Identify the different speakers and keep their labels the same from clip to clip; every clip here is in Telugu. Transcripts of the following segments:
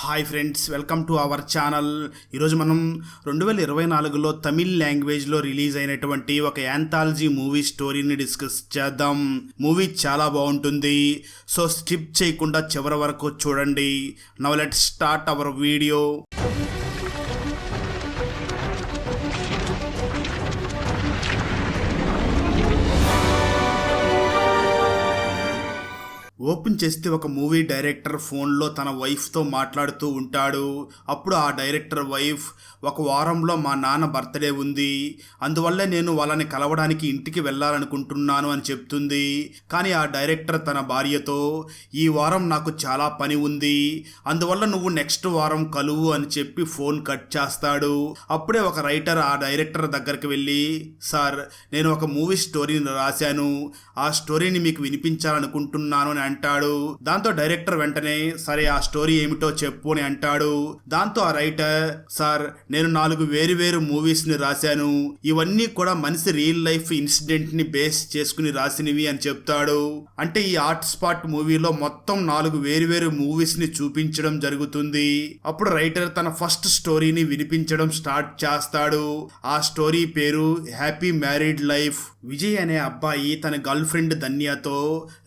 Speaker 1: Hi friends welcome to our channel. ఈరోజు మనం రెండు వేల ఇరవై నాలుగులో తమిళ్ లాంగ్వేజ్లో రిలీజ్ అయినటువంటి ఒక యాంథాలజీ మూవీ స్టోరీని డిస్కస్ చేద్దాం. మూవీ చాలా బాగుంటుంది. సో స్కిప్ చేయకుండా చివరి వరకు చూడండి. Now let start our video. Open చేస్తే ఒక మూవీ డైరెక్టర్ ఫోన్లో తన వైఫ్తో మాట్లాడుతూ ఉంటాడు. అప్పుడు ఆ డైరెక్టర్ వైఫ్ ఒక వారంలో మా నాన్న బర్త్డే ఉంది. అందువల్ల నేను వాళ్ళని కలవడానికి ఇంటికి వెళ్ళాలనుకుంటున్నాను అని చెప్తుంది. కానీ ఆ డైరెక్టర్ తన భార్యతో ఈ వారం నాకు చాలా పని ఉంది. అందువల్ల నువ్వు నెక్స్ట్ వారం కలువు అని చెప్పి ఫోన్ కట్ చేస్తాడు. అప్పుడే ఒక రైటర్ ఆ డైరెక్టర్ దగ్గరికి వెళ్ళి సార్ నేను ఒక మూవీ స్టోరీని రాశాను. ఆ స్టోరీని మీకు వినిపించాలనుకుంటున్నాను అని అంటాడు. దాంతో డైరెక్టర్ వెంటనే సరే ఆ స్టోరీ ఏమిటో చెప్పు అని అంటాడు. దాంతో ఆ రైటర్ సార్ నేను నాలుగు వేరు వేరు మూవీస్ని రాశాను. ఇవన్నీ కూడా మనిషి రియల్ లైఫ్ ఇన్సిడెంట్ని బేస్ చేసుకుని రాసినవి అని చెప్తాడు. అంటే ఈ ఆర్ట్ స్పాట్ మూవీలో మొత్తం నాలుగు వేరు వేరు మూవీస్ని చూపించడం జరుగుతుంది. అప్పుడు రైటర్ తన ఫస్ట్ స్టోరీని వినిపించడం స్టార్ట్ చేస్తాడు. ఆ స్టోరీ పేరు హ్యాపీ మ్యారీడ్ లైఫ్. విజయ్ అనే అబ్బాయి తన గర్ల్ ఫ్రెండ్ ధన్యతో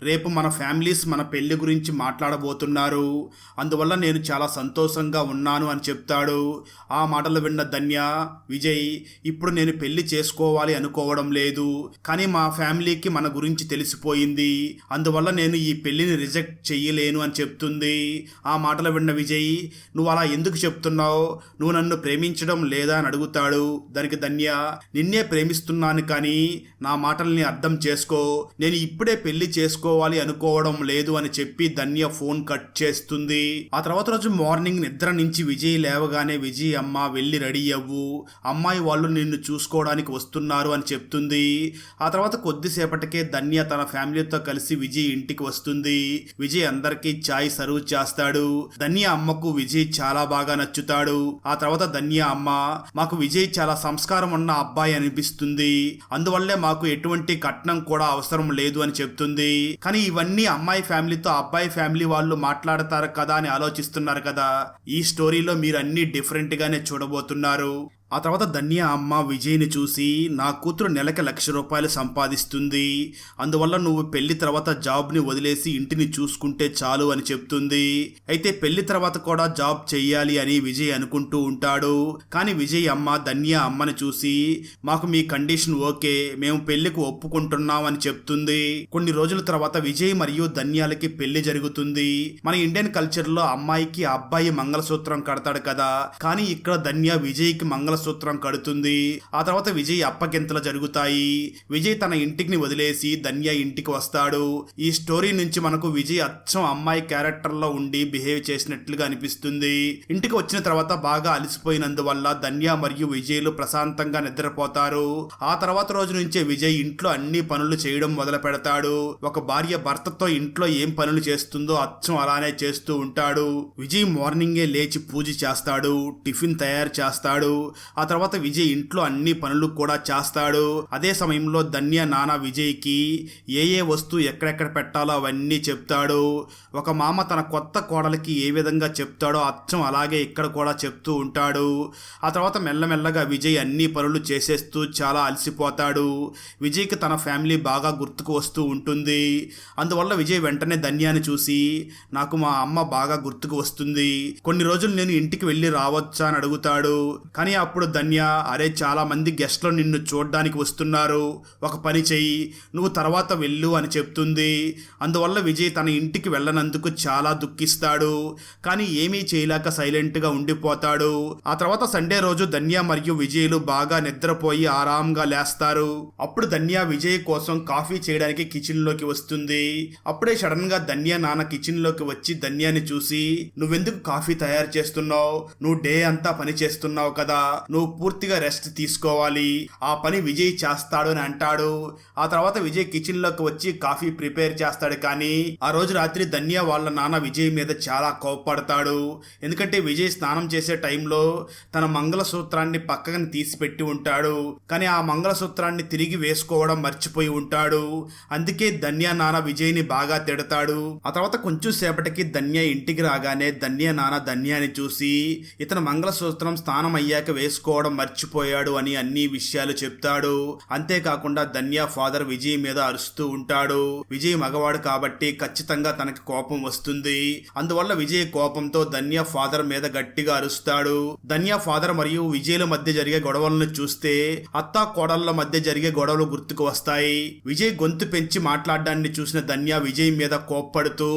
Speaker 1: రేపు మన ఫ్యామిలీ పోలీస్ మన పెళ్ళి గురించి మాట్లాడబోతున్నారు. అందువల్ల నేను చాలా సంతోషంగా ఉన్నాను అని చెప్తాడు. ఆ మాటలు విన్న ధన్య విజయ్ ఇప్పుడు నేను పెళ్ళి చేసుకోవాలి అనుకోవడం లేదు. కానీ మా ఫ్యామిలీకి మన గురించి తెలిసిపోయింది. అందువల్ల నేను ఈ పెళ్ళిని రిజెక్ట్ చెయ్యలేను అని చెప్తుంది. ఆ మాటలు విన్న విజయ్ నువ్వు అలా ఎందుకు చెప్తున్నావు? నువ్వు నన్ను ప్రేమించడం లేదా? అని అడుగుతాడు. దానికి ధన్య నిన్నే ప్రేమిస్తున్నాను కానీ నా మాటల్ని అర్థం చేసుకో. నేను ఇప్పుడే పెళ్ళి చేసుకోవాలి అనుకోవడం లేదు అని చెప్పి ధన్య ఫోన్ కట్ చేస్తుంది. ఆ తర్వాత రోజు మార్నింగ్ నిద్ర నుంచి విజయ్ లేవగానే విజయ్ అమ్మ వెళ్ళి రెడీ అవ్వు. అమ్మాయి వాళ్ళు నిన్ను చూసుకోవడానికి వస్తున్నారు అని చెప్తుంది. ఆ తర్వాత కొద్దిసేపటికే ధన్య తన ఫ్యామిలీతో కలిసి విజయ్ ఇంటికి వస్తుంది. విజయ్ అందరికీ చాయ్ సర్వ్ చేస్తాడు. ధన్య అమ్మకు విజయ్ చాలా బాగా నచ్చుతాడు. ఆ తర్వాత ధన్య అమ్మ మాకు విజయ్ చాలా సంస్కారం ఉన్న అబ్బాయి అనిపిస్తుంది. అందువల్లే మాకు ఎటువంటి కట్నం కూడా అవసరం లేదు అని చెప్తుంది. కానీ ఇవన్నీ అమ్మ అమ్మాయి ఫ్యామిలీతో అబ్బాయి ఫ్యామిలీ వాళ్ళు మాట్లాడతారు కదా అని ఆలోచిస్తున్నారు కదా. ఈ స్టోరీలో మీరు అన్ని డిఫరెంట్ గానే చూడబోతున్నారు. ఆ తర్వాత ధన్య అమ్మ విజయ్ని చూసి నా కూతురు నెలకి లక్ష రూపాయలు సంపాదిస్తుంది. అందువల్ల నువ్వు పెళ్ళి తర్వాత జాబ్ని వదిలేసి ఇంటిని చూసుకుంటే చాలు అని చెప్తుంది. అయితే పెళ్ళి తర్వాత కూడా జాబ్ చెయ్యాలి అని విజయ్ అనుకుంటూ ఉంటాడు. కానీ విజయ్ అమ్మ ధన్య అమ్మని చూసి మాకు మీ కండిషన్ ఓకే మేము పెళ్ళికి ఒప్పుకుంటున్నాం అని చెప్తుంది. కొన్ని రోజుల తర్వాత విజయ్ మరియు ధన్యాలకి పెళ్ళి జరుగుతుంది. మన ఇండియన్ కల్చర్లో అమ్మాయికి అబ్బాయి మంగళసూత్రం కడతాడు కదా. కానీ ఇక్కడ ధన్య విజయ్కి మంగళసూత్రం కడుతుంది. ఆ తర్వాత విజయ్ అప్పగింతలు జరుగుతాయి. విజయ్ తన ఇంటికి వదిలేసి ధన్య ఇంటికి వస్తాడు. ఈ స్టోరీ నుంచి మనకు విజయ్ అచ్చం అమ్మాయి క్యారెక్టర్లో ఉండి బిహేవ్ చేసినట్లుగా అనిపిస్తుంది. ఇంటికి వచ్చిన తర్వాత బాగా అలసిపోయినందువల్ల ధన్య మరియు విజయ్లు ప్రశాంతంగా నిద్రపోతారు. ఆ తర్వాత రోజు నుంచే విజయ్ ఇంట్లో అన్ని పనులు చేయడం మొదలు పెడతాడు. ఒక భార్య భర్తతో ఇంట్లో ఏం పనులు చేస్తుందో అచ్చం అలానే చేస్తూ ఉంటాడు. విజయ్ మార్నింగే లేచి పూజ చేస్తాడు. టిఫిన్ తయారు చేస్తాడు. ఆ తర్వాత విజయ్ ఇంట్లో అన్ని పనులు కూడా చేస్తాడు. అదే సమయంలో ధన్య నాన్న విజయ్కి ఏ ఏ వస్తువు ఎక్కడెక్కడ పెట్టాలో అవన్నీ చెప్తాడు. ఒక మామ తన కొత్త కోడలికి ఏ విధంగా చెప్తాడో అచ్చం అలాగే ఇక్కడ కూడా చెప్తూ ఉంటాడు. ఆ తర్వాత మెల్లమెల్లగా విజయ్ అన్ని పనులు చేసేస్తూ చాలా అలసిపోతాడు. విజయ్కి తన ఫ్యామిలీ బాగా గుర్తుకు వస్తూ ఉంటుంది. అందువల్ల విజయ్ వెంటనే ధన్యాన్ని చూసి నాకు మా అమ్మ బాగా గుర్తుకు వస్తుంది. కొన్ని రోజులు నేను ఇంటికి వెళ్ళి రావచ్చా? అని అడుగుతాడు. కానీ అప్పుడు అప్పుడు ధన్య? అరే చాలా మంది గెస్ట్లు నిన్ను చూడడానికి వస్తున్నారు. ఒక పని చెయ్యి. నువ్వు తర్వాత వెళ్ళు అని చెప్తుంది. అందువల్ల విజయ్ తన ఇంటికి వెళ్ళనందుకు చాలా దుఃఖిస్తాడు. కానీ ఏమీ చేయలేక సైలెంట్గా ఉండిపోతాడు. ఆ తర్వాత సండే రోజు ధన్య మరియు విజయ్లు బాగా నిద్రపోయి ఆరాంగా లేస్తారు. అప్పుడు ధన్య విజయ్ కోసం కాఫీ చేయడానికి కిచెన్లోకి వస్తుంది. అప్పుడే సడన్గా ధన్య నాన్న కిచెన్లోకి వచ్చి ధన్యాన్ని చూసి నువ్వెందుకు కాఫీ తయారు చేస్తున్నావు? నువ్వు డే అంతా పని చేస్తున్నావు కదా. నువ్వు పూర్తిగా రెస్ట్ తీసుకోవాలి. ఆ పని విజయ్ చేస్తాడు అని అంటాడు. ఆ తర్వాత విజయ్ కిచెన్లోకి వచ్చి కాఫీ ప్రిపేర్ చేస్తాడు కానీ ఆ రోజు రాత్రి ధన్య వాళ్ళ నాన్న విజయ్ మీద చాలా కోప్పడతాడు. ఎందుకంటే విజయ్ స్నానం చేసే టైంలో తన మంగళసూత్రాన్ని పక్కన తీసి పెట్టి ఉంటాడు. కానీ ఆ మంగళసూత్రాన్ని తిరిగి వేసుకోవడం మర్చిపోయి ఉంటాడు. అందుకే ధన్య నాన్న విజయ్ని బాగా తిడతాడు. ఆ తర్వాత కొంచెం సేపటికి ధన్య ఇంటికి రాగానే ధన్య నాన్న ధన్యాని చూసి ఇతను మంగళసూత్రం స్నానం అయ్యాక చేసుకోవడం మర్చిపోయాడు అని అన్ని విషయాలు చెప్తాడు. అంతేకాకుండా ధన్య ఫాదర్ విజయ్ మీద అరుస్తూ ఉంటాడు. విజయ్ మగవాడు కాబట్టి ఖచ్చితంగా తనకి కోపం వస్తుంది. అందువల్ల విజయ్ కోపంతో ధన్య ఫాదర్ మీద గట్టిగా అరుస్తాడు. ధన్య ఫాదర్ మరియు విజయ్ల మధ్య జరిగే గొడవలను చూస్తే అత్తా కోడళ్ళ మధ్య జరిగే గొడవలు గుర్తుకు వస్తాయి. విజయ్ గొంతు పెంచి మాట్లాడడాన్ని చూసిన ధన్య విజయ్ మీద కోప్పడుతూ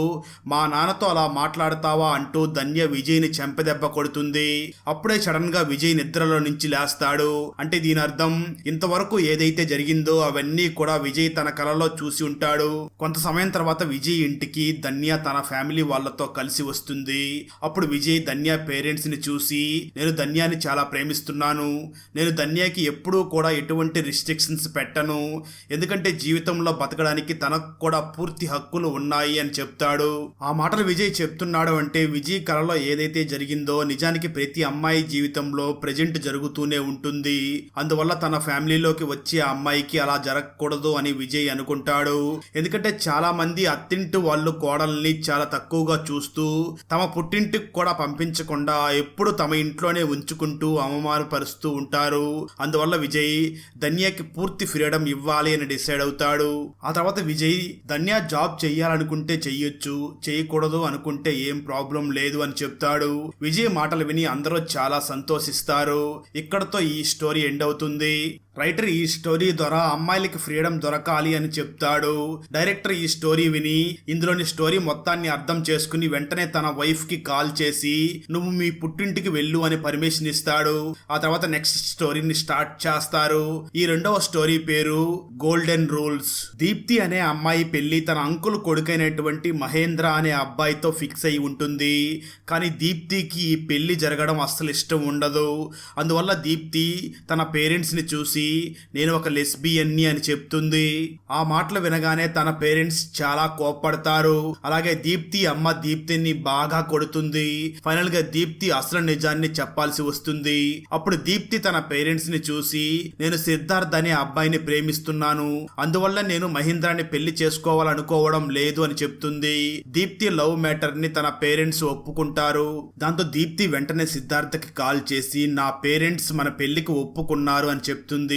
Speaker 1: మా నాన్నతో అలా మాట్లాడతావా? అంటూ ధన్య విజయ్ని చెంపదెబ్బ కొడుతుంది. అప్పుడే సడన్గా విజయ్ నిద్రలో నుంచి లేస్తాడు. అంటే దీని అర్థం ఇంతవరకు ఏదైతే జరిగిందో అవన్నీ కూడా విజయ్ తన కలలో చూసి ఉంటాడు. కొంత సమయం తర్వాత విజయ్ ఇంటికి ధన్య తన ఫ్యామిలీ వాళ్ళతో కలిసి వస్తుంది. అప్పుడు విజయ్ ధన్య పేరెంట్స్ని చూసి నేను ధన్యాన్ని చాలా ప్రేమిస్తున్నాను. నేను ధన్యకి ఎప్పుడూ కూడా ఎటువంటి రిస్ట్రిక్షన్స్ పెట్టను. ఎందుకంటే జీవితంలో బతకడానికి తనకు కూడా పూర్తి హక్కులు ఉన్నాయి అని చెప్తాడు. ఆ మాటలు విజయ్ చెప్తున్నాడు అంటే విజయ్ కలలో ఏదైతే జరిగిందో నిజానికి ప్రతి అమ్మాయి జీవితంలో ప్రజెంట్ జరుగుతూనే ఉంటుంది. అందువల్ల తన ఫ్యామిలీలోకి వచ్చి ఆ అమ్మాయికి అలా జరగకూడదు అని విజయ్ అనుకుంటాడు. ఎందుకంటే చాలా మంది అత్తింటి వాళ్ళు కోడల్ని చాలా తక్కువగా చూస్తూ తమ పుట్టింటికి కూడా పంపించకుండా ఎప్పుడు తమ ఇంట్లోనే ఉంచుకుంటూ అవమానపరుస్తూ ఉంటారు. అందువల్ల విజయ్ ధన్యకి పూర్తి ఫ్రీడమ్ ఇవ్వాలి అని డిసైడ్ అవుతాడు. ఆ తర్వాత విజయ్ ధన్య జాబ్ చెయ్యాలనుకుంటే చెయ్యొచ్చు చేయకూడదు అనుకుంటే ఏం ప్రాబ్లం లేదు అని చెప్తాడు. విజయ్ మాటలు విని అందరూ చాలా సంతోషిస్తారు. ఇక్కడతో ఈ స్టోరీ ఎండ్ అవుతుంది. రైటర్ ఈ స్టోరీ ద్వారా అమ్మాయిలకి ఫ్రీడమ్ దొరకాలి అని చెప్తాడు. డైరెక్టర్ ఈ స్టోరీ విని ఇందులోని స్టోరీ మొత్తాన్ని అర్థం చేసుకుని వెంటనే తన వైఫ్కి కాల్ చేసి నువ్వు మీ పుట్టింటికి వెళ్ళు అని పర్మిషన్ ఇస్తాడు. ఆ తర్వాత నెక్స్ట్ స్టోరీని స్టార్ట్ చేస్తారు. ఈ రెండవ స్టోరీ పేరు గోల్డెన్ రూల్స్ దీప్తి అనే అమ్మాయి పెళ్ళి తన అంకుల్ కొడుకైనటువంటి మహేంద్ర అనే అబ్బాయితో ఫిక్స్ అయి ఉంటుంది. కానీ దీప్తికి ఈ పెళ్ళి జరగడం అస్సలు ఇష్టం ఉండదు. అందువల్ల దీప్తి తన పేరెంట్స్ని నేను ఒక లెస్బియన్ని అని చెప్తుంది. ఆ మాటలు వినగానే తన పేరెంట్స్ చాలా కోప్పడతారు. అలాగే దీప్తి అమ్మ దీప్తిని బాగా కొడుతుంది. ఫైనల్గా దీప్తి అసలు నిజాన్ని చెప్పాల్సి వస్తుంది. అప్పుడు దీప్తి తన పేరెంట్స్ని చూసి నేను సిద్ధార్థ్ అనే అబ్బాయిని ప్రేమిస్తున్నాను. అందువల్ల నేను మహేంద్రాన్ని పెళ్ళి చేసుకోవాలనుకోవడం లేదు అని చెప్తుంది. దీప్తి లవ్ మ్యాటర్ని తన పేరెంట్స్ ఒప్పుకుంటారు. దాంతో దీప్తి వెంటనే సిద్ధార్థకి కాల్ చేసి నా పేరెంట్స్ మన పెళ్ళికి ఒప్పుకున్నారు అని చెప్తుంది.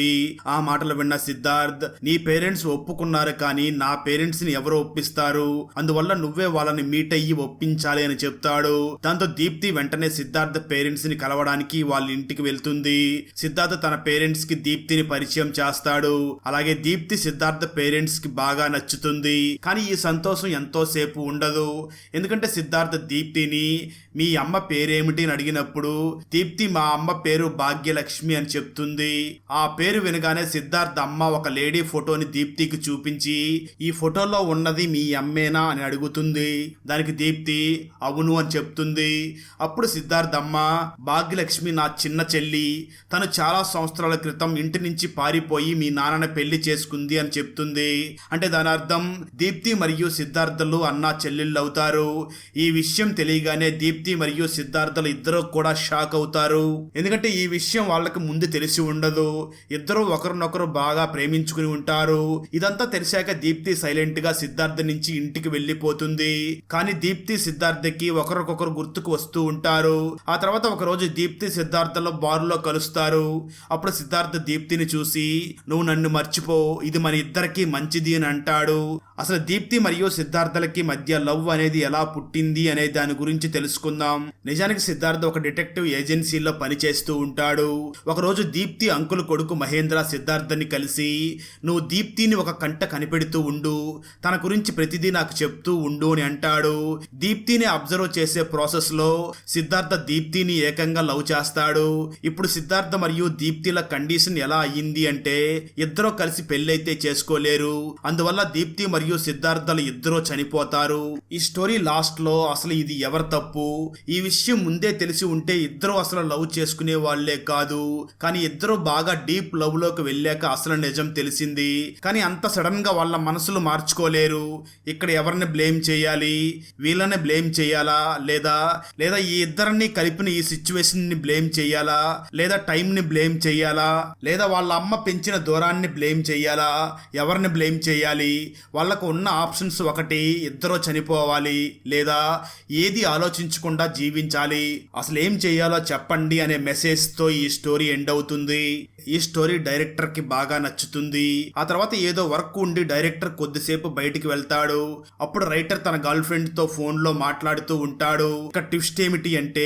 Speaker 1: ఆ మాటలు విన్న సిద్ధార్థ్ నీ పేరెంట్స్ ఒప్పుకున్నారు కానీ నా పేరెంట్స్ని ఎవరు ఒప్పిస్తారు? అందువల్ల నువ్వే వాళ్ళని మీట్ అయ్యి ఒప్పించాలి అని చెప్తాడు. దాంతో దీప్తి వెంటనే సిద్ధార్థ్ పేరెంట్స్ని కలవడానికి వాళ్ళ ఇంటికి వెళ్తుంది. సిద్ధార్థ్ తన పేరెంట్స్కి దీప్తిని పరిచయం చేస్తాడు. అలాగే దీప్తి సిద్ధార్థ పేరెంట్స్కి బాగా నచ్చుతుంది. కానీ ఈ సంతోషం ఎంతో సేపు ఉండదు. ఎందుకంటే సిద్ధార్థ దీప్తిని మీ అమ్మ పేరేమిటి? అని అడిగినప్పుడు దీప్తి మా అమ్మ పేరు భాగ్యలక్ష్మి అని చెప్తుంది. ఆ పేరు పేరు వినగానే సిద్ధార్థ్ అమ్మ ఒక లేడీ ఫోటోని దీప్తికి చూపించి ఈ ఫోటోలో ఉన్నది మీ అమ్మేనా? అని అడుగుతుంది. దానికి దీప్తి అవును అని చెప్తుంది. అప్పుడు సిద్ధార్థ్ అమ్మ భాగ్యలక్ష్మి నా చిన్న చెల్లి తను చాలా సంవత్సరాల క్రితం ఇంటి నుంచి పారిపోయి మీ నాన్నని పెళ్ళి చేసుకుంది అని చెప్తుంది. అంటే దాని అర్థం దీప్తి మరియు సిద్ధార్థలు అన్న చెల్లెళ్ళు అవుతారు. ఈ విషయం తెలియగానే దీప్తి మరియు సిద్ధార్థలు ఇద్దరు కూడా షాక్ అవుతారు. ఎందుకంటే ఈ విషయం వాళ్ళకి ముందు తెలిసి ఉండదు. ఇద్దరు ఒకరినొకరు బాగా ప్రేమించుకుని ఉంటారు. ఇదంతా తెలిసాక దీప్తి సైలెంట్గా సిద్ధార్థ నుంచి ఇంటికి వెళ్ళిపోతుంది. కానీ దీప్తి సిద్ధార్థకి ఒకరికొకరు గుర్తుకు వస్తూ ఉంటారు. ఆ తర్వాత ఒక రోజు దీప్తి సిద్ధార్థలో బారులో కలుస్తారు. అప్పుడు సిద్ధార్థ దీప్తిని చూసి నువ్వు నన్ను మర్చిపో ఇది మన ఇద్దరికి మంచిది అని అంటాడు. అసలు దీప్తి మరియు సిద్ధార్థలకి మధ్య లవ్ అనేది ఎలా పుట్టింది అనే దాని గురించి తెలుసుకుందాం. నిజానికి సిద్ధార్థ ఒక డిటెక్టివ్ ఏజెన్సీలో పనిచేస్తూ ఉంటాడు. ఒకరోజు దీప్తి అంకుల్ కొడుకు మహేంద్ర సిద్ధార్థని కలిసి నువ్వు దీప్తిని ఒక కంట కనిపెడుతూ ఉండు. తన గురించి ప్రతిదీ నాకు చెప్తూ ఉండు అని అంటాడు. దీప్తిని అబ్జర్వ్ చేసే ప్రాసెస్లో సిద్ధార్థ దీప్తిని ఏకంగా లవ్ చేస్తాడు. ఇప్పుడు సిద్ధార్థ మరియు దీప్తిల కండిషన్ ఎలా అయ్యింది అంటే ఇద్దరూ కలిసి పెళ్ళైతే చేసుకోలేరు. అందువల్ల దీప్తి మరియు సిద్ధార్థలు ఇద్దరూ చనిపోతారు. ఈ స్టోరీ లాస్ట్లో అసలు ఇది ఎవరి తప్పు? ఈ విషయం ముందే తెలిసి ఉంటే ఇద్దరు అసలు లవ్ చేసుకునే వాళ్ళే కాదు. కానీ ఇద్దరు బాగా డీప్ లవ్లోకి వెళ్ళాక అసలు నిజం తెలిసింది. కానీ అంత సడన్గా వాళ్ళ మనసులు మార్చుకోలేరు. ఇక్కడ ఎవరిని బ్లేమ్ చేయాలి? వీళ్ళని బ్లేమ్ చేయాలా? లేదా లేదా ఈ ఇద్దరిని కలిపిన ఈ సిచ్యువేషన్ని బ్లేమ్ చేయాలా? లేదా టైం ని బ్లేమ్ చేయాలా? లేదా వాళ్ళ అమ్మ పెంచిన దూరాన్ని బ్లేమ్ చేయాలా? ఎవరిని బ్లేమ్ చేయాలి? వాళ్ళకు ఉన్న ఆప్షన్స్ ఒకటి ఇద్దరు చనిపోవాలి. లేదా ఏది ఆలోచించకుండా జీవించాలి? అసలు ఏం చేయాలో చెప్పండి అనే మెసేజ్తో ఈ స్టోరీ ఎండ్ అవుతుంది. ఈ స్టోరీ డైరెక్టర్కి బాగా నచ్చుతుంది. ఆ తర్వాత ఏదో వర్క్ ఉండి డైరెక్టర్ కొద్దిసేపు బయటికి వెళ్తాడు. అప్పుడు రైటర్ తన గర్ల్ ఫ్రెండ్తో ఫోన్లో మాట్లాడుతూ ఉంటాడు. ఒక ట్విస్ట్ ఏమిటి అంటే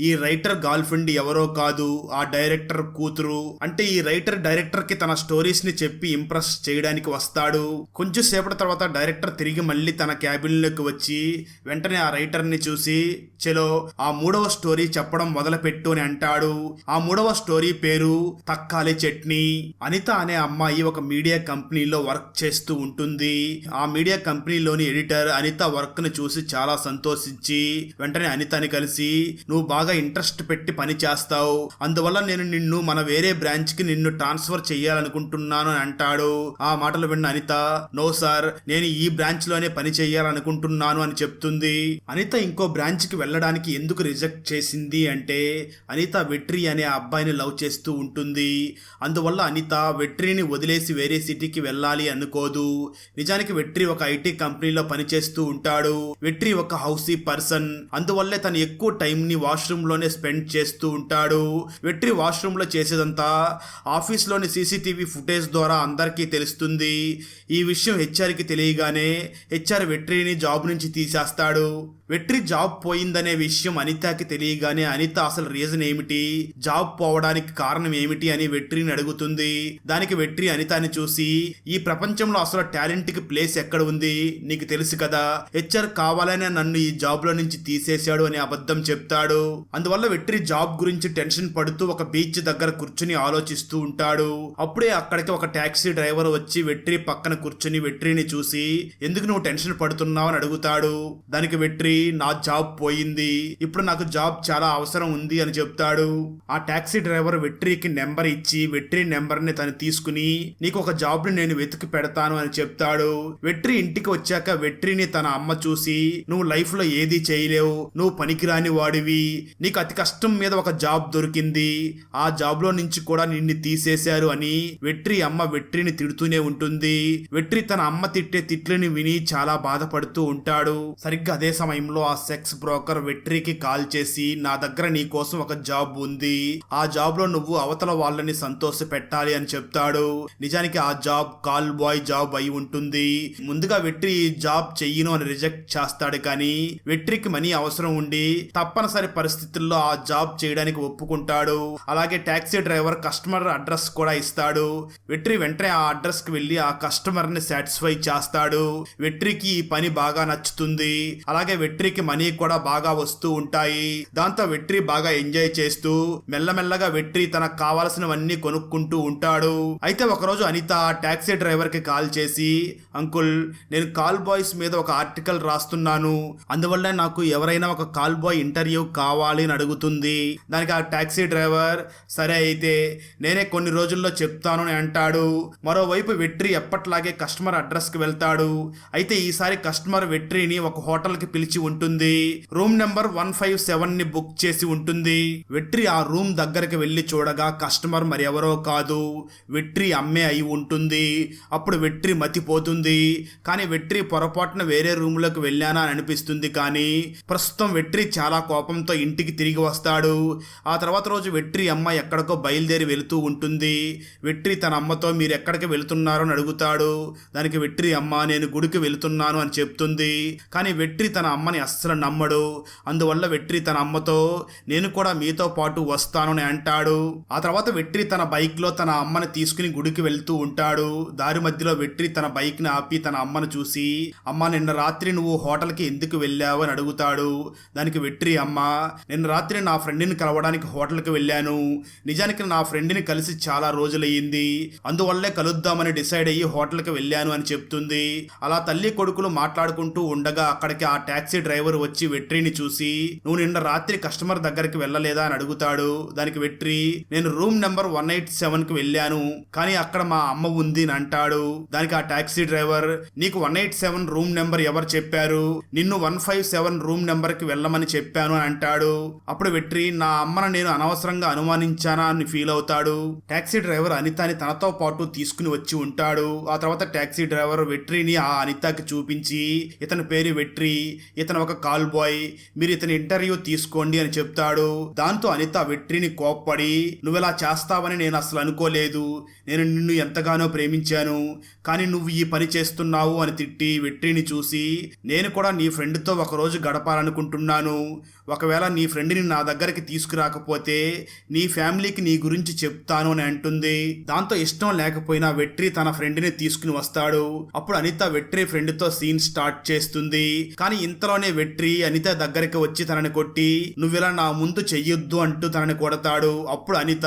Speaker 1: ఈ రైటర్ గర్ల్ ఫ్రెండ్ ఎవరో కాదు ఆ డైరెక్టర్ కూతురు. అంటే ఈ రైటర్ డైరెక్టర్కి తన స్టోరీస్ని చెప్పి ఇంప్రెస్ చేయడానికి వస్తాడు. కొంచెం సేపటి తర్వాత డైరెక్టర్ తిరిగి మళ్ళీ తన క్యాబిన్లోకి వచ్చి వెంటనే ఆ రైటర్ని చూసి చలో ఆ మూడవ స్టోరీ చెప్పడం మొదలుపెట్టు అని అంటాడు. ఆ మూడవ స్టోరీ పేరు తక్కాలి చట్నీ. అనిత అనే అమ్మాయి ఒక మీడియా కంపెనీలో వర్క్ చేస్తూ ఉంటుంది. ఆ మీడియా కంపెనీలోని ఎడిటర్ అనిత వర్క్ను చూసి చాలా సంతోషించి వెంటనే అనితని కలిసి నువ్వు బాగా ఇంట్రెస్ట్ పెట్టి పని చేస్తావు. అందువల్ల నేను నిన్ను మన వేరే బ్రాంచ్కి నిన్ను ట్రాన్స్ఫర్ చేయాలనుకుంటున్నాను అని అంటాడు. ఆ మాటలు విన్న అనిత నో సార్ నేను ఈ బ్రాంచ్లోనే పని చేయాలనుకుంటున్నాను అని చెప్తుంది. అనిత ఇంకో బ్రాంచ్కి వెళ్ళడానికి ఎందుకు రిజెక్ట్ చేసింది అంటే అనిత వెట్రి అనే అబ్బాయిని లవ్ చేస్తూ ఉంటుంది. అందువల్ల అనిత వెట్రిని వదిలేసి వేరే సిటీకి వెళ్ళాలి అనుకోదు. నిజానికి వెట్రి ఒక ఐటీ కంపెనీలో పనిచేస్తూ ఉంటాడు. వెట్రి ఒక హౌసీ పర్సన్. అందువల్లే తను ఎక్కువ టైంని వాష్రూమ్లోనే స్పెండ్ చేస్తూ ఉంటాడు. వెట్రి వాష్రూమ్లో చేసేదంతా ఆఫీస్లోని సీసీటీవీ ఫుటేజ్ ద్వారా అందరికీ తెలుస్తుంది. ఈ విషయం హెచ్ఆర్కి తెలియగానే హెచ్ఆర్ వెట్రిని జాబ్ నుంచి తీసేస్తాడు. వెట్రి జాబ్ పోయిందనే విషయం అనితకి తెలియగానే అనిత అసలు రీజన్ ఏమిటి? జాబ్ పోవడానికి కారణం ఏమిటి అని వెట్రిని అడుగుతుంది. దానికి వెట్రి అనితని చూసి ఈ ప్రపంచంలో అసలు టాలెంట్కి ప్లేస్ ఎక్కడ ఉంది? నీకు తెలుసు కదా హెచ్ఆర్ కావాలనే నన్ను ఈ జాబ్లో నుంచి తీసేశాడు అని అబద్ధం చెప్తాడు. అందువల్ల వెట్రి జాబ్ గురించి టెన్షన్ పడుతూ ఒక బీచ్ దగ్గర కూర్చుని ఆలోచిస్తూ ఉంటాడు. అప్పుడే అక్కడికి ఒక టాక్సీ డ్రైవర్ వచ్చి వెట్రి పక్కన కూర్చుని వెట్రిని చూసి ఎందుకు నువ్వు టెన్షన్ పడుతున్నావు? అని అడుగుతాడు. దానికి వెట్రి నా జాబ్ పోయింది. ఇప్పుడు నాకు జాబ్ చాలా అవసరం ఉంది అని చెప్తాడు. ఆ టాక్సీ డ్రైవర్ వెట్రికి నెంబర్ ఇచ్చి వెట్రి నెంబర్ని తను తీసుకుని నీకు ఒక జాబ్ని నేను వెతికి పెడతాను అని చెప్తాడు. వెట్రి ఇంటికి వచ్చాక వెట్రీని తన అమ్మ చూసి నువ్వు లైఫ్లో ఏది చేయలేవు. నువ్వు పనికిరాని వాడివి. నీకు అతి కష్టం మీద ఒక జాబ్ దొరికింది. ఆ జాబ్లో నుంచి కూడా నిన్ను తీసేశారు అని వెట్రి అమ్మ వెట్రిని తిడుతూనే ఉంటుంది. వెట్రి తన అమ్మ తిట్టే తిట్లని విని చాలా బాధపడుతూ ఉంటాడు. సరిగ్గా అదే సమయం టైంలో ఆ సెక్స్ బ్రోకర్ వెట్రికి కాల్ చేసి నా దగ్గర నీ కోసం ఒక జాబ్ ఉంది. ఆ జాబ్లో నువ్వు అవతల వాళ్ళని సంతోష పెట్టాలి అని చెప్తాడు. నిజానికి ఆ జాబ్ కాల్ బాయ్ జాబ్ అయి ఉంటుంది. ముందుగా వెట్రి జాబ్ చెయ్యను అని రిజెక్ట్ చేస్తాడు కానీ వెట్రికి మనీ అవసరం ఉండి తప్పనిసరి పరిస్థితుల్లో ఆ జాబ్ చేయడానికి ఒప్పుకుంటాడు. అలాగే టాక్సీ డ్రైవర్ కస్టమర్ అడ్రస్ కూడా ఇస్తాడు. వెట్రి వెంటనే ఆ అడ్రస్కి వెళ్ళి ఆ కస్టమర్ని సాటిస్ఫై చేస్తాడు. వెట్రికి ఈ పని బాగా నచ్చుతుంది. అలాగే వెట్రికి మనీ కూడా బాగా వస్తూ ఉంటాయి. దాంతో వెట్రి బాగా ఎంజాయ్ చేస్తూ మెల్లమెల్లగా వెట్రి తనకు కావాల్సినవన్నీ కొనుక్కుంటూ ఉంటాడు. అయితే ఒకరోజు అనిత టాక్సీ డ్రైవర్కి కాల్ చేసి అంకుల్ నేను కాల్ బాయ్స్ మీద ఒక ఆర్టికల్ రాస్తున్నాను. అందువల్ల నాకు ఎవరైనా ఒక కాల్ బాయ్ ఇంటర్వ్యూ కావాలి అని అడుగుతుంది. దానికి ఆ టాక్సీ డ్రైవర్ సరే అయితే నేనే కొన్ని రోజుల్లో చెప్తాను అని అంటాడు. మరోవైపు వెట్రి ఎప్పట్లాగే కస్టమర్ అడ్రస్కి వెళ్తాడు. అయితే ఈసారి కస్టమర్ వెట్రిని ఒక హోటల్కి పిలిచి ఉంటుంది. రూమ్ నెంబర్ వన్ ఫైవ్ సెవెన్ని బుక్ చేసి ఉంటుంది. వెట్రి ఆ రూమ్ దగ్గరికి వెళ్ళి చూడగా కస్టమర్ మరి ఎవరో కాదు. వెట్రి అమ్మే అయి ఉంటుంది. అప్పుడు వెట్రి మతిపోతుంది. కానీ వెట్రి పొరపాటున వేరే రూమ్లోకి వెళ్ళానా అని అనిపిస్తుంది కానీ ప్రస్తుతం వెట్రి చాలా కోపంతో ఇంటికి తిరిగి వస్తాడు. ఆ తర్వాత రోజు వెట్రి అమ్మ ఎక్కడికో బయలుదేరి వెళుతూ ఉంటుంది. వెట్రి తన అమ్మతో మీరు ఎక్కడికి వెళుతున్నారో అని అడుగుతాడు. దానికి వెట్రి అమ్మ నేను గుడికి వెళుతున్నాను అని చెప్తుంది. కానీ వెట్రి తన అమ్మని అస్సలు నమ్మడు. అందువల్ల వెట్రి తన అమ్మతో నేను కూడా మీతో పాటు వస్తాను అని అంటాడు. ఆ తర్వాత వెట్రి తన బైక్లో తన అమ్మని తీసుకుని గుడికి వెళ్తూ ఉంటాడు. దారి మధ్యలో వెట్రి తన బైక్ని ఆపి తన అమ్మను చూసి అమ్మ నిన్న రాత్రి నువ్వు హోటల్కి ఎందుకు వెళ్ళావు? అని అడుగుతాడు. దానికి వెట్రి అమ్మ నిన్న రాత్రి నా ఫ్రెండ్ని కలవడానికి హోటల్కి వెళ్ళాను. నిజానికి నా ఫ్రెండ్ని కలిసి చాలా రోజులయ్యింది. అందువల్లే కలుద్దామని డిసైడ్ అయ్యి హోటల్కి వెళ్ళాను అని చెప్తుంది. అలా తల్లి కొడుకులు మాట్లాడుకుంటూ ఉండగా అక్కడికి ఆ టాక్సీ డ్రైవర్ వచ్చి వెట్రిని చూసి నువ్వు నిన్న రాత్రి కస్టమర్ దగ్గరికి వెళ్ళలేదా? అని అడుగుతాడు. దానికి వెట్రి నేను రూమ్ నెంబర్ వన్ ఎయిట్ సెవెన్కి వెళ్ళాను కానీ అక్కడ మా అమ్మ ఉంది అని అంటాడు. దానికి ఆ టాక్సీ డ్రైవర్ నీకు one eight seven room number ఎవరు చెప్పారు? నిన్ను వన్ ఫైవ్ సెవెన్ రూమ్ నెంబర్కి వెళ్ళమని చెప్పాను అని అంటాడు. అప్పుడు వెట్రి నా అమ్మను నేను అనవసరంగా అనుమానించానా? అని ఫీల్ అవుతాడు. టాక్సీ డ్రైవర్ అనితని తనతో పాటు తీసుకుని వచ్చి ఉంటాడు. ఆ తర్వాత టాక్సీ డ్రైవర్ వెట్రిని ఆ అనితకి చూపించి ఇతని పేరు వెట్రి ఇతను ఒక కాల్ బాయ్ మీరు ఇతని ఇంటర్వ్యూ తీసుకోండి అని చెప్తాడు. దాంతో అనిత వెట్రిని కోప్పడి నువ్వెలా చేస్తావని నేను అసలు అనుకోలేదు. నేను నిన్ను ఎంతగానో ప్రేమించాను. కానీ నువ్వు ఈ పని చేస్తున్నావు అని తిట్టి వెట్రిని చూసి నేను కూడా నీ ఫ్రెండ్తో ఒకరోజు గడపాలనుకుంటున్నాను. ఒకవేళ నీ ఫ్రెండ్ని నా దగ్గరికి తీసుకురాకపోతే నీ ఫ్యామిలీకి నీ గురించి చెప్తాను అని అంటుంది. దాంతో ఇష్టం లేకపోయినా వెట్రి తన ఫ్రెండ్ని తీసుకుని వస్తాడు. అప్పుడు అనిత వెట్రి ఫ్రెండ్తో సీన్ స్టార్ట్ చేస్తుంది. కానీ ఇంతలోనే వెట్రి అనిత దగ్గరికి వచ్చి తనని కొట్టి నువ్విలా నా ముందు చెయ్యొద్దు అంటూ తనని కొడతాడు. అప్పుడు అనిత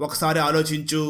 Speaker 1: ఒకసారి ఆలోచించు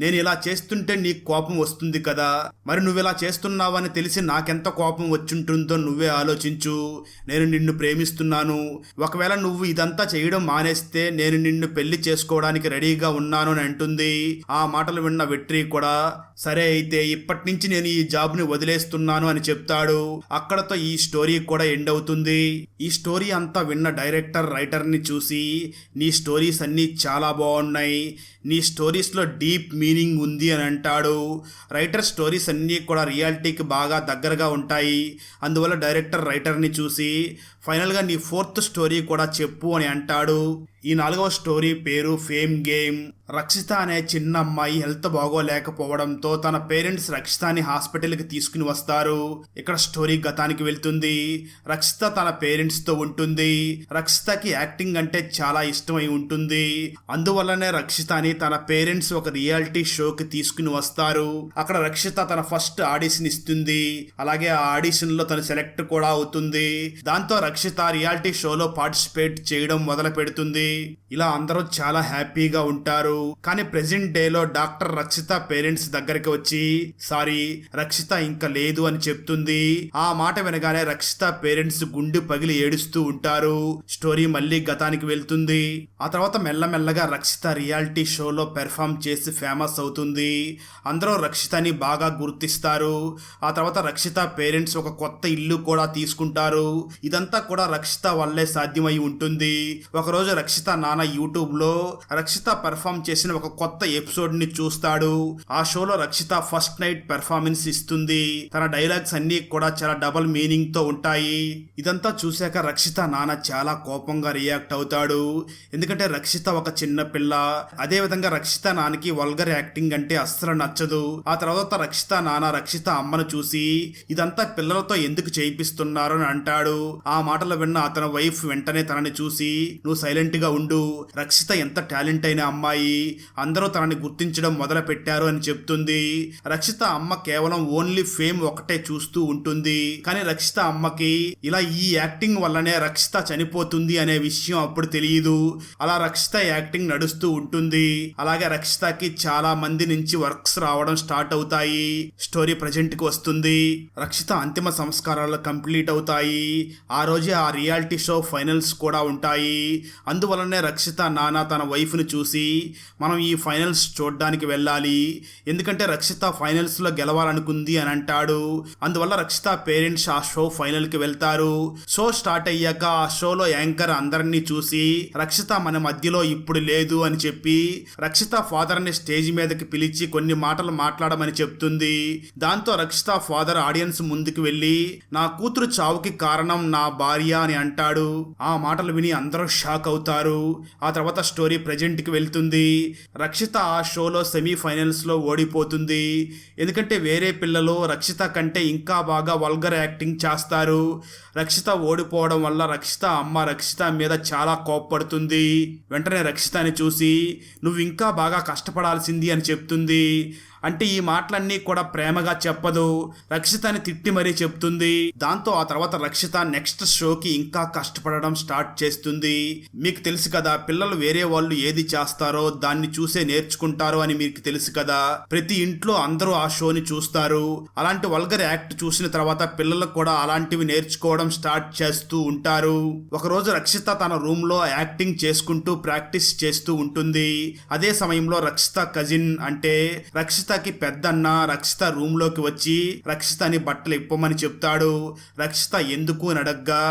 Speaker 1: నేను ఇలా చేస్తుంటే నీకు కోపం వస్తుంది కదా. మరి నువ్వు ఇలా చేస్తున్నావని తెలిసి నాకెంత కోపం వచ్చుంటుందో నువ్వే ఆలోచించు. నేను నిన్ను ప్రేమిస్తున్నాను. ఒకవేళ నువ్వు ఇదంతా చేయడం మానేస్తే నేను నిన్ను పెళ్ళి చేసుకోవడానికి రెడీగా ఉన్నాను అని అంటుంది. ఆ మాటలు విన్న వెట్రి కూడా సరే అయితే ఇప్పటి నుంచి నేను ఈ జాబ్ని వదిలేస్తున్నాను అని చెప్తాడు. అక్కడతో ఈ స్టోరీ కూడా ఎండ్ అవుతుంది ఈ స్టోరీ అంతా విన్న డైరెక్టర్ రైటర్ని చూసి నీ స్టోరీస్ అన్నీ చాలా బాగున్నాయి. నీ స్టోరీస్లో డీప్ మీనింగ్ ఉంది అని అంటాడు. రైటర్ స్టోరీస్ అన్నీ కూడా రియాలిటీకి బాగా దగ్గరగా ఉంటాయి. అందువల్ల డైరెక్టర్ రైటర్ని చూసి ఫైనల్గా నీ ఫోర్త్ స్టోరీ కూడా చెప్పు అని అంటాడు. ఈ నాలుగవ స్టోరీ పేరు ఫేమ్ గేమ్. రక్షిత అనే చిన్న అమ్మాయి హెల్త్ బాగోలేకపోవడంతో తన పేరెంట్స్ రక్షితాని హాస్పిటల్కి తీసుకుని వస్తారు. ఇక్కడ స్టోరీ గతానికి వెళ్తుంది. రక్షిత తన పేరెంట్స్తో ఉంటుంది. రక్షితకి యాక్టింగ్ అంటే చాలా ఇష్టమై ఉంటుంది. అందువల్లనే రక్షితని తన పేరెంట్స్ ఒక రియాలిటీ షోకి తీసుకుని వస్తారు. అక్కడ రక్షిత తన ఫస్ట్ ఆడిషన్ ఇస్తుంది. అలాగే ఆ ఆడిషన్లో తను సెలెక్ట్ కూడా అవుతుంది. దాంతో రక్షిత రియాలిటీ షోలో పార్టిసిపేట్ చేయడం మొదలు పెడుతుంది ఇలా అందరూ చాలా హ్యాపీగా ఉంటారు. కానీ ప్రెసెంట్ డే లో డాక్టర్ రక్షిత పేరెంట్స్ దగ్గరికి వచ్చి సారీ రక్షిత ఇంకా లేదు అని చెప్తుంది. ఆ మాట వినగానే రక్షిత పేరెంట్స్ గుండె పగిలి ఏడుస్తూ ఉంటారు. స్టోరీ మళ్ళీ గతానికి వెళ్తుంది. ఆ తర్వాత మెల్లమెల్లగా రక్షిత రియాలిటీ షోలో పెర్ఫామ్ చేసి ఫేమస్ అవుతుంది. అందరూ రక్షితని బాగా గుర్తిస్తారు. ఆ తర్వాత రక్షిత పేరెంట్స్ ఒక కొత్త ఇల్లు కూడా తీసుకుంటారు. ఇదంతా కూడా రక్షిత వల్లే సాధ్యమై ఉంటుంది. ఒకరోజు రక్షిత నాన్న యూట్యూబ్లో రక్షిత పెర్ఫామ్ చేసిన ఒక కొత్త ఎపిసోడ్ని చూస్తాడు. ఆ షోలో రక్షిత ఫస్ట్ నైట్ పెర్ఫార్మెన్స్ ఇస్తుంది. తన డైలాగ్స్ అన్ని కూడా చాలా డబల్ మీనింగ్తో ఉంటాయి. ఇదంతా చూశాక రక్షిత నాన్న చాలా కోపంగా రియాక్ట్ అవుతాడు. ఎందుకంటే రక్షిత ఒక చిన్న పిల్ల. అదే విధంగా రక్షిత నాన్నకి వల్గర్ యాక్టింగ్ అంటే అస్సలు నచ్చదు. ఆ తర్వాత రక్షిత నాన్న రక్షిత అమ్మను చూసి ఇదంతా పిల్లలతో ఎందుకు చేయిపిస్తున్నారు? అని అంటాడు. ఆ మాటలు విన్న అతని వైఫ్ వెంటనే తనని చూసి నువ్వు సైలెంట్గా ఉండు. రక్షిత ఎంత టాలెంట్ అయిన అమ్మాయి. అందరూ తనని గుర్తించడం మొదలు పెట్టారు అని చెప్తుంది. రక్షిత అమ్మ కేవలం ఓన్లీ ఫేమ్ ఒకటే చూస్తూ ఉంటుంది. కానీ రక్షిత అమ్మకి ఇలా ఈ యాక్టింగ్ వల్లనే రక్షిత చనిపోతుంది అనే విషయం అప్పుడు తెలియదు. అలా రక్షిత యాక్టింగ్ నడుస్తూ ఉంటుంది. అలాగే రక్షితకి చాలా మంది నుంచి వర్క్స్ రావడం స్టార్ట్ అవుతాయి. స్టోరీ ప్రజెంట్కి వస్తుంది. రక్షిత అంతిమ సంస్కారాలు కంప్లీట్ అవుతాయి. ఆ రోజు ఆ రియాలిటీ షో ఫైనల్స్ కూడా ఉంటాయి. అందువలనే రక్షిత నాన్న తన వైఫ్ని చూసి మనం ఈ ఫైనల్స్ చూడడానికి వెళ్ళాలి. ఎందుకంటే రక్షిత ఫైనల్స్లో గెలవాలనుకుంది అని అంటాడు. అందువల్ల రక్షిత పేరెంట్స్ ఆ షో ఫైనల్కి వెళ్తారు. షో స్టార్ట్ అయ్యాక ఆ షోలో యాంకర్ అందరినీ చూసి రక్షిత మన మధ్యలో ఇప్పుడు లేదు అని చెప్పి రక్షిత ఫాదర్ని స్టేజ్ మీదకి పిలిచి కొన్ని మాటలు మాట్లాడమని చెప్తుంది. దాంతో రక్షిత ఫాదర్ ఆడియన్స్ ముందుకు వెళ్ళి నా కూతురు చావుకి కారణం నా భార్య అని అంటాడు. ఆ మాటలు విని అందరూ షాక్ అవుతారు. ఆ తర్వాత స్టోరీ ప్రజెంట్కి వెళ్తుంది. రక్షిత ఆ షోలో సెమీఫైనల్స్లో ఓడిపోతుంది. ఎందుకంటే వేరే పిల్లలు రక్షిత కంటే ఇంకా బాగా వల్గర్ యాక్టింగ్ చేస్తారు. రక్షిత ఓడిపోవడం వల్ల రక్షిత అమ్మ రక్షిత మీద చాలా కోప్పడుతుంది. వెంటనే రక్షితని చూసి నువ్వు ఇంకా బాగా కష్టపడాల్సింది అని చెప్తుంది. అంటే ఈ మాటలన్నీ కూడా ప్రేమగా చెప్పదు. రక్షితని తిట్టి మరీ చెప్తుంది. దాంతో ఆ తర్వాత రక్షిత నెక్స్ట్ షోకి ఇంకా కష్టపడడం స్టార్ట్ చేస్తుంది. మీకు తెలుసు కదా పిల్లలు వేరే వాళ్ళు ఏది చేస్తారో దాన్ని చూసే నేర్చుకుంటారు అని మీకు తెలుసు కదా. ప్రతి ఇంట్లో అందరూ ఆ షోని చూస్తారు. అలాంటి వల్గర్ యాక్ట్ చూసిన తర్వాత పిల్లలు కూడా అలాంటివి నేర్చుకోవడం స్టార్ట్ చేస్తూ ఉంటారు. ఒకరోజు రక్షిత తన రూమ్లో యాక్టింగ్ చేసుకుంటూ ప్రాక్టీస్ చేస్తూ ఉంటుంది. అదే సమయంలో రక్షిత కజిన్ అంటే రక్షిత రక్షితకి పెద్దన్న రక్షిత రూమ్లోకి వచ్చి వచ్చి రక్షితని బట్టలు ఇప్పమని చెప్తాడు. రక్షిత ఎందుకు అని అడగ్గా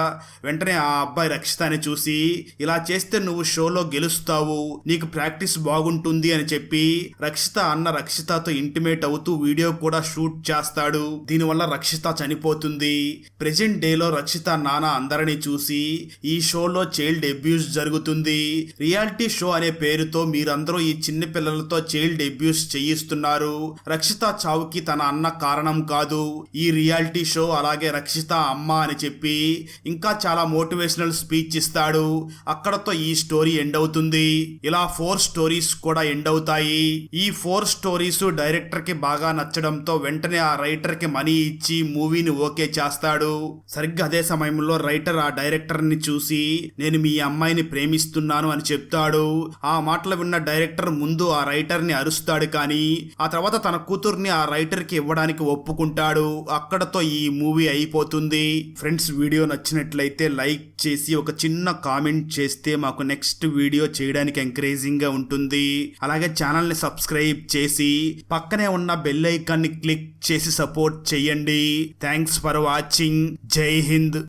Speaker 1: వెంటనే ఆ అబ్బాయి రక్షితని చూసి ఇలా చేస్తే నువ్వు షోలో గెలుస్తావు నీకు ప్రాక్టీస్ బాగుంటుంది అని చెప్పి రక్షిత అన్న రక్షితతో ఇంటిమేట్ అవుతూ వీడియో కూడా షూట్ చేస్తాడు. దీనివల్ల రక్షిత చనిపోతుంది. ప్రెజెంట్ డేలో రక్షిత నాన్న అందరినీ చూసి ఈ షోలో చైల్డ్ అబ్యూస్ జరుగుతుంది. రియాలిటీ షో అనే పేరుతో మీరందరూ ఈ చిన్న పిల్లలతో చైల్డ్ అబ్యూస్ చేయిస్తున్నారు. రక్షిత చావుకి తన అన్న కారణం కాదు. ఈ రియాలిటీ షో అలాగే రక్షిత అమ్మ అని చెప్పి ఇంకా చాలా మోటివేషనల్ స్పీచ్ ఇస్తాడు. అక్కడతో ఈ స్టోరీ ఎండ్ అవుతుంది. ఇలా ఫోర్ స్టోరీస్ కూడా ఎండ్ అవుతాయి. ఈ ఫోర్ స్టోరీస్ డైరెక్టర్కి బాగా నచ్చడంతో వెంటనే ఆ రైటర్కి మనీ ఇచ్చి మూవీని ఓకే చేస్తాడు. సరిగ్గా అదే సమయంలో రైటర్ ఆ డైరెక్టర్ని చూసి నేను మీ అమ్మాయిని ప్రేమిస్తున్నాను అని చెప్తాడు. ఆ మాటలు విన్న డైరెక్టర్ ముందు ఆ రైటర్ని అరుస్తాడు కానీ ఆ తర్వాత తర్వాత తన కూతుర్ని ఆ రైటర్కి ఇవ్వడానికి ఒప్పుకుంటాడు. అక్కడతో ఈ మూవీ అయిపోతుంది. ఫ్రెండ్స్ వీడియో నచ్చినట్లయితే లైక్ చేసి ఒక చిన్న కామెంట్ చేస్తే మాకు నెక్స్ట్ వీడియో చేయడానికి ఎంకరేజింగ్గా ఉంటుంది. అలాగే ఛానల్ని సబ్స్క్రైబ్ చేసి పక్కనే ఉన్న బెల్ ఐకాన్ని క్లిక్ చేసి సపోర్ట్ చేయండి. థ్యాంక్స్ ఫర్ వాచింగ్ జై హింద్